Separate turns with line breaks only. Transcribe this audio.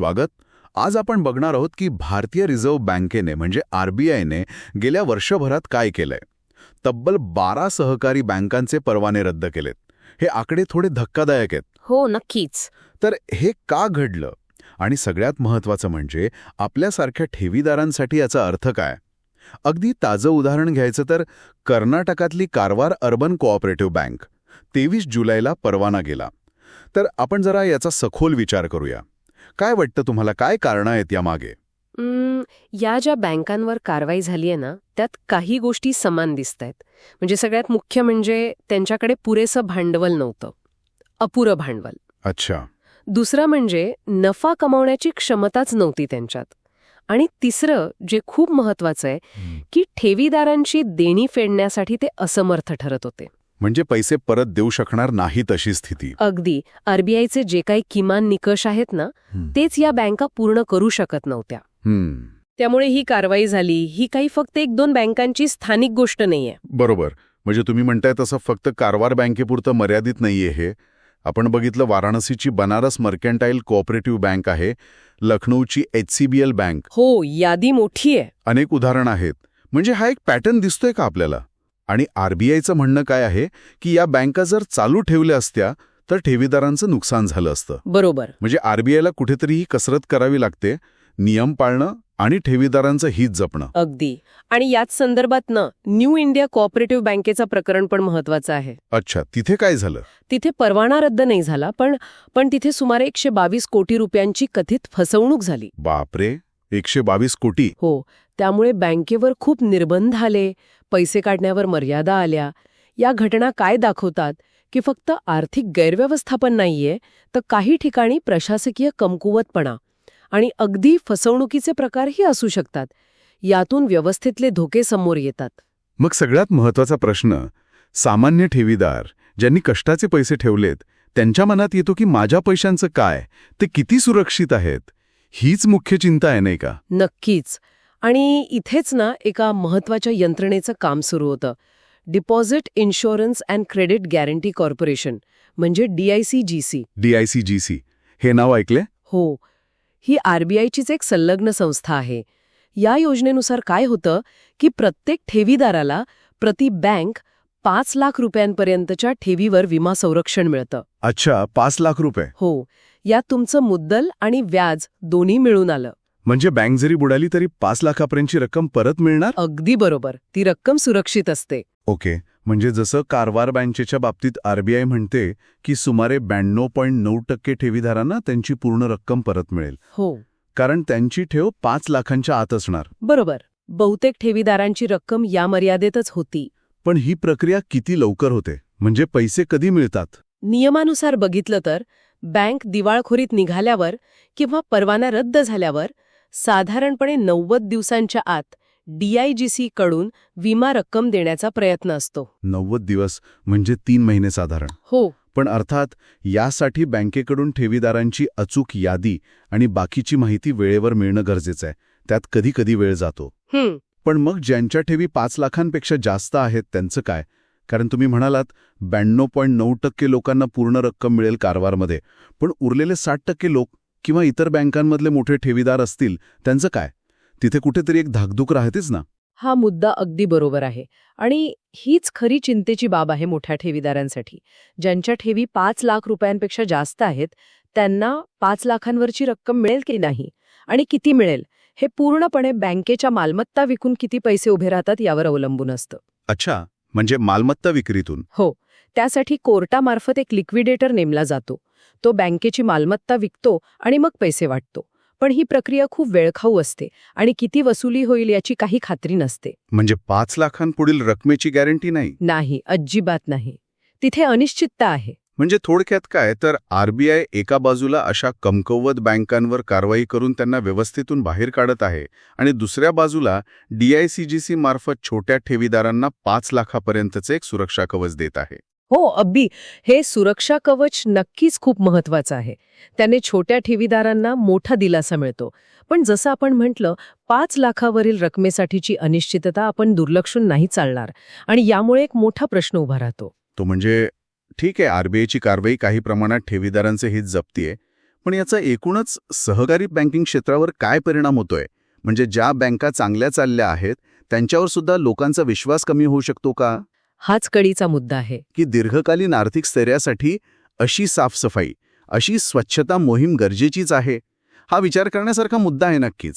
स्वागत. आज आपण बघणार आहोत की भारतीय रिझर्व्ह बँकेने म्हणजे आरबीआयने गेल्या वर्षभरात काय केलंय? तब्बल बारा सहकारी बँकांचे परवाने रद्द केलेत. हे आकडे थोडे धक्कादायक आहेत.
हो नक्कीच.
तर हे का घडलं? आणि सगळ्यात महत्त्वाचं म्हणजे आपल्यासारख्या ठेवीदारांसाठी याचा अर्थ काय? अगदी ताजं उदाहरण घ्यायचं तर कर्नाटकातली कारवार अर्बन कोऑपरेटिव्ह बँक तेवीस जुलैला परवाना गेला. तर आपण जरा याचा सखोल विचार करूया. काय वाटतं तुम्हाला? काय कारणं आहेत यामागे?
या ज्या बँकांवर कारवाई झाली आहे ना त्यात काही गोष्टी समान दिसत आहेत. म्हणजे सगळ्यात मुख्य म्हणजे त्यांच्याकडे पुरेसं भांडवल नव्हतं. अपुरं भांडवल.
अच्छा.
दुसरं म्हणजे नफा कमावण्याची क्षमताच नव्हती त्यांच्यात. आणि तिसरं जे खूप महत्वाचं आहे की ठेवीदारांची देणी फेडण्यासाठी ते असमर्थ ठरत होते.
म्हणजे पैसे परत देऊ शकणार नाही तशी स्थिती.
अगदी. आरबीआयचे जे काही किमान निकष आहेत ना तेच या बँका पूर्ण करू शकत नव्हत्या. त्यामुळे ही कारवाई झाली. ही काही फक्त एक दोन बँकांची स्थानिक गोष्ट नाहीये.
बरोबर. म्हणजे तुम्ही म्हणताय तसं फक्त कारवार बँकेपुरतं मर्यादित नाहीये हे. आपण बघितलं वाराणसीची बनारस मर्कंटाईल कोऑपरेटिव्ह बँक आहे. लखनौची H C B L bank.
हो यादी मोठी आहे.
अनेक उदाहरणं आहेत. म्हणजे हा एक पॅटर्न दिसतोय का आपल्याला? आणि आरबीआयचं म्हणणं काय आहे की या बँका जर चालू ठेवल्या असत्या तर ठेवीदारांचं नुकसान झालं असतं.
बरोबर.
म्हणजे आरबीआयला कुठेतरी ही कसरत करावी लागते नियम पाळणं आणि ठेवीदारांचं हित जपणं.
अगदी. आणि याच संदर्भात ना न्यू इंडिया कोऑपरेटिव्ह बँकेचं प्रकरण पण महत्वाचं आहे.
अच्छा तिथे काय झालं?
तिथे परवाना रद्द नाही झाला पण पण तिथे सुमारे एकशे बावीस कोटी रुपयांची कथित फसवणूक झाली.
बापरे! एकशे बावीस कोटी.
हो त्यामुळे बँकेवर खूप निर्बंध आले पैसे काढण्यावर मर्यादा आल्या. या घटना काय दाखवतात की फक्त आर्थिक गैरव्यवस्थापन नाहीये तर काही ठिकाणी प्रशासकीय कमकुवतपणा आणि अगदी फसवणुकीचे प्रकारही असू शकतात. यातून व्यवस्थेतले धोके समोर येतात.
मग सगळ्यात महत्त्वाचा प्रश्न सामान्य ठेवीदार ज्यांनी कष्टाचे पैसे ठेवलेत त्यांच्या मनात येतो की माझ्या पैशांचं काय? ते किती सुरक्षित आहेत? हीच मुख्य चिंता आहे नाही का?
नक्कीच. आणि इथेच ना एका महत्त्वाच्या यंत्रणेचं काम सुरू होतं. Deposit insurance and credit guarantee corporation म्हणजे डीआयसीजीसी
डीआयसीजीसी हे नाव ऐकले
हो. ही आरबीआयचीच एक संलग्न संस्था आहे. या योजनेनुसार काय होतं की प्रत्येक ठेवीदाराला प्रति बँक पाच लाख रुपयांपर्यंतच्या ठेवीवर विमा संरक्षण मिळतं.
अच्छा पाच लाख रुपये.
हो यात तुमचं मुद्दल आणि व्याज दोन्ही मिळून आलं.
म्हणजे बँक जरी बुडाली तरी पाच लाखापर्यंतची रक्कम परत मिळणार?
अगदी बरोबर ती रक्कम सुरक्षित असते.
ओके म्हणजे जसं कारवार बँकेच्या बाबतीत आरबीआय म्हणते की सुमारे ब्याण्णव पॉईंट नऊ टक्के ठेवीदारांना त्यांची पूर्ण रक्कम परत मिळेल.
हो.
कारण त्यांची ठेव पाच लाखांच्या आत असणार.
बरोबर बहुतेक ठेवीदारांची रक्कम या मर्यादेतच होती.
पण ही प्रक्रिया किती लवकर होते? म्हणजे पैसे कधी मिळतात?
नियमानुसार बघितलं तर बँक दिवाळखोरीत निघाल्यावर किंवा परवाना रद्द झाल्यावर साधारणपणे नव्वद दिवसांच्या आत डीआयजीसी कडून विमा रक्कम देण्याचा प्रयत्न असतो.
नव्वद दिवस म्हणजे तीन महिने साधारण.
हो.
पण अर्थात यासाठी बँकेकडून ठेवीदारांची अचूक यादी आणि बाकीची माहिती वेळेवर मिळणं गरजेचं आहे. त्यात कधी कधी वेळ जातो. पण मग ज्यांच्या ठेवी पाच लाखांपेक्षा जास्त आहेत त्यांचं काय? कारण तुम्ही म्हणालात ब्याण्णव पॉईंट नऊ टक्के लोकांना पूर्ण रक्कम मिळेल कारवारमध्ये पण उरलेले साठ टक्के लोक किंवा इतर बँकांमधले मोठे ठेवीदार असतील त्यांचं काय? तिथे कुठेतरी एक धाकधूक राहतेच ना.
हा मुद्दा अगदी बरोबर आहे. आणि हीच खरी चिंतेची बाब आहे मोठ्या ठेवीदारांसाठी. ज्यांच्या ठेवी पाच लाख रुपयांपेक्षा जास्त आहेत त्यांना पाच लाखांवरची रक्कम मिळेल की नाही? आणि किती मिळेल? हे पूर्णपणे बँकेच्या मालमत्ता विकून किती पैसे उभे राहतात यावर अवलंबून असतं.
अच्छा म्हणजे मालमत्ता विक्रीतून?
हो त्यासाठी कोर्टामार्फत एक लिक्विडेटर नेमला जातो. तो बँकेची मालमत्ता विकतो आणि मग पैसे वाटतो. पण ही प्रक्रिया खूप वेळखाऊ असते आणि किती वसुली होईल याची काही खात्री नसते.
म्हणजे पाच लाखांपुढील रकमेची गॅरंटी नाही?
नाही अजिबात नाही. तिथे अनिश्चितता आहे.
म्हणजे थोडक्यात काय? तर आरबीआय एका बाजूला अशा कमकवत बँकांवर कारवाई करून त्यांना व्यवस्थेतून बाहेर काढत आहे आणि दुसऱ्या बाजूला डीआयसीजीसी मार्फत छोट्या ठेवीदारांना पाच लाखापर्यंतचे एक सुरक्षा कवच देत आहे.
हो अगदी. हे सुरक्षा कवच नक्कीच खूप महत्वाचं आहे. त्याने छोट्या ठेवीदारांना मोठा दिलासा मिळतो. पण जसं आपण म्हटलं पाच लाखावरील रकमेसाठीची अनिश्चितता आपण दुर्लक्षून नाही चालणार आणि यामुळे एक मोठा प्रश्न उभा राहतो.
तो म्हणजे ठीक आहे आरबीआयची कारवाई काही प्रमाणात ठेवीदारांचे हित जपतीये पण याचा एकूणच सहकारी बँकिंग क्षेत्रावर काय परिणाम होतोय? म्हणजे ज्या बँका चांगल्या चालल्या आहेत त्यांच्यावर सुद्धा लोकांचा विश्वास कमी होऊ शकतो का?
हाच कळीचा मुद्दा आहे.
की दीर्घकालीन आर्थिक स्थैर्यासाठी अशी साफसफाई अशी स्वच्छता मोहीम गरजेचीच आहे? हा विचार करण्यासारखा मुद्दा आहे नक्कीच.